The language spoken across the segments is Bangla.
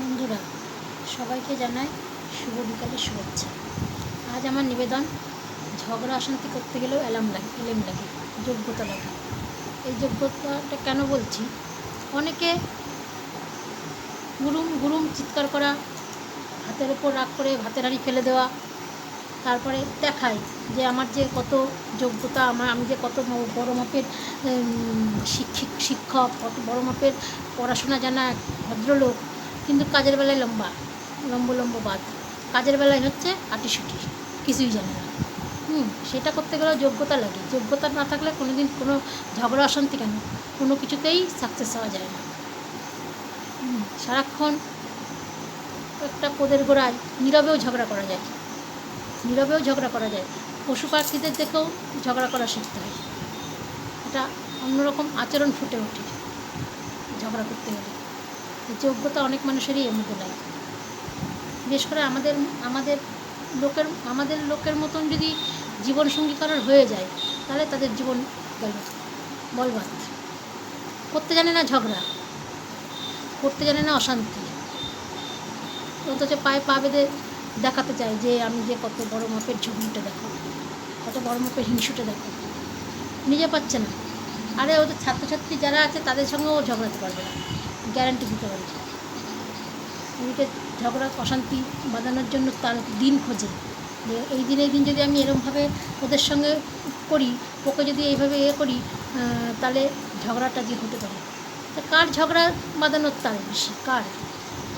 বন্ধুরা, সবাইকে জানাই শুভ বিকালের শুভেচ্ছা। আজ আমার নিবেদন, ঝগড়া অশান্তি করতে গেলেও অ্যালাম লাগে এলেম লাগে যোগ্যতা লাগে এই যোগ্যতাটা কেন বলছি? অনেকে গুরুম গুরুম চিৎকার করা, হাতের ওপর রাগ করে ভাতের হাঁড়ি ফেলে দেওয়া, তারপরে দেখায় যে আমার যে কত যোগ্যতা, আমার আমি যে কত বড় মাপের শিক্ষিক, শিক্ষক, কত বড় মাপের পড়াশোনা জানা, ভদ্রলোক কিন্তু কাজের বেলায় লম্বা, লম্ব লম্ব বাদ। কাজের বেলায় হচ্ছে আটিসুটি কিছুই জানে না। হুম, সেটা করতে গেলেও যোগ্যতা লাগে। যোগ্যতা না থাকলে কোনো দিন কোনো ঝগড়া, অশান্তি কেন? কোনো কিছুতেই সাকসেস হওয়া যায় না। সারাক্ষণ একটা পদের গোড়ায় নীরবেও ঝগড়া করা যায়। নীরবেও ঝগড়া করা যায়। পশু পাখিদের দেখেও ঝগড়া করা শিখতে হয়। এটা অন্যরকম আচরণ ফুটে ওঠে ঝগড়া করতে গেলে। যোগ্যতা অনেক মানুষেরই মধ্যে নাই। বিশেষ করে আমাদের আমাদের লোকের আমাদের লোকের মতন যদি জীবনসঙ্গী কারোর হয়ে যায়, তাহলে তাদের জীবন গেল বলবাদ। করতে জানে না ঝগড়া, করতে জানে না অশান্তি। অথচ পায়ে পা বেঁধে দেখাতে চায় যে, আমি যে কত বড় মাপের ঝুঁকিটা দেখো, কত বড় মাপের হিংসুটা দেখো। নিজে পাচ্ছে না। আরে ওদের ছাত্রছাত্রী যারা আছে, তাদের সঙ্গেও ঝগড়াতে পারবে না। গ্যারান্টি দিতে পারি। এদিকে ঝগড়া, অশান্তি বাঁধানোর জন্য তার দিন খোঁজে। যে এই দিন এই দিন যদি আমি এরমভাবে ওদের সঙ্গে করি, ওকে যদি এইভাবে এ করি তাহলে ঝগড়াটা যে হতে পারে। তা কার ঝগড়া বাঁধানোর তার বেশি? কার?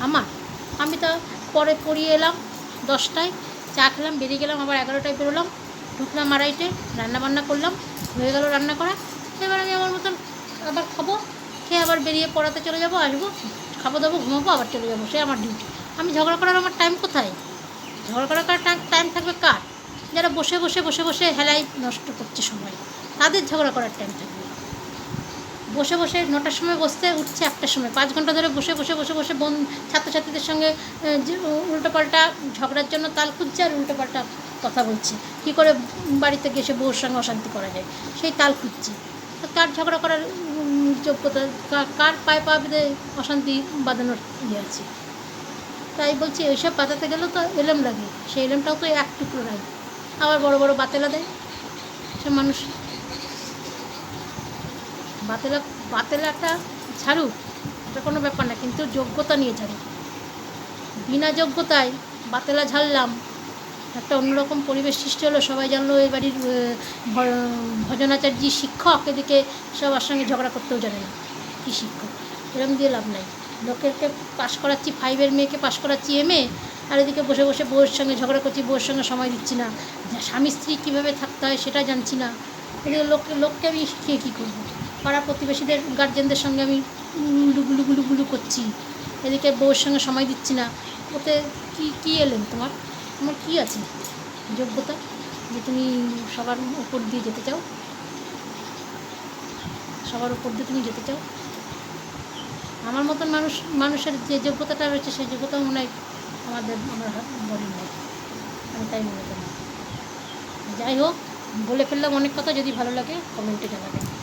আমার? আমি তো পরে পড়িয়ে এলাম দশটায়, চা খেলাম, বেরিয়ে গেলাম, আবার এগারোটায় বেরোলাম, ঢুকলাম আড়াইটে রান্না বান্না করলাম, হয়ে গেল রান্না করা। এবার আমি আমার মতন আবার খাব খেয়ে আবার বেরিয়ে পড়াতে চলে যাব, আসব, খাব দাবো, ঘুমাবো, আবার চলে যাব। সে আমার ডিউটি আমি ঝগড়া করার আমার টাইম কোথায়? ঝগড়া করার টাইম থাকবে কার? যারা বসে বসে বসে বসে হেলাই নষ্ট করছে সময় তাদের ঝগড়া করার টাইম থাকবে। বসে বসে নটার সময় বসতে উঠছে একটার সময়। পাঁচ ঘণ্টা ধরে বসে বসে বসে বসে বোন ছাত্রছাত্রীদের সঙ্গে উল্টোপাল্টা ঝগড়ার জন্য তাল খুঁজছে আর উল্টোপাল্টা কথা বলছে। কী করে বাড়িতে গিয়ে সে বউর সঙ্গে অশান্তি করা যায়? সেই তাল খুঁজছে। তো কার ঝগড়া করার যোগ্যতা কার পায়ে পা বেঁধে অশান্তি বাঁধানোর ইয়ে আছে? তাই বলছি ওইসব বাঁধাতে গেলেও তো এলেম লাগে, সেই এলেমটাও তো এক টুকরো লাগে আবার বড় বড় বাতেলা দেয়, সে মানুষ বাতেলা, বাতেলাটা ছাড়ুক এটা কোনো ব্যাপার না, কিন্তু যোগ্যতা নিয়ে ছাড়ুক বিনা যোগ্যতায় বাতেলা ঝাড়লাম একটা অন্যরকম পরিবেশ সৃষ্টি হলো। সবাই জানলো এই বাড়ির ভজনাচার্যী শিক্ষক, এদিকে সবার সঙ্গে ঝগড়া করতেও জানে না কী শিক্ষক। এরকম দিয়ে লাভ নাই। লোকেরকে পাশ করাচ্ছি ফাইভের মেয়েকে পাশ করাচ্ছি এমএ আর এদিকে বসে বসে বউয়ের সঙ্গে ঝগড়া করছি, বউয়ের সঙ্গে সময় দিচ্ছি না। স্বামী স্ত্রী কীভাবে থাকতে হয় সেটা জানছি না। এদিকে লোককে লোককে আমি শিখিয়ে কী করব? পাড়া প্রতিবেশীদের গার্জেনদের সঙ্গে আমি গুলু গুলু করছি। এদিকে বউয়ের সঙ্গে সময় দিচ্ছি না। ওতে কি, কী এলেন তোমার? তোমার কী আছে? যোগ্যতা? যে তুমি সবার উপর দিয়ে যেতে চাও? সবার উপর দিয়ে তুমি যেতে চাও? আমার মতন মানুষ, মানুষের যে যোগ্যতাটা রয়েছে, সেই যোগ্যতা মনে হয় আমাদের, আমার বডির নেই আমি তাই মনে করি। যাই হোক, বলে ফেললাম অনেক কথা। যদি ভালো লাগে কমেন্টে জানাবেন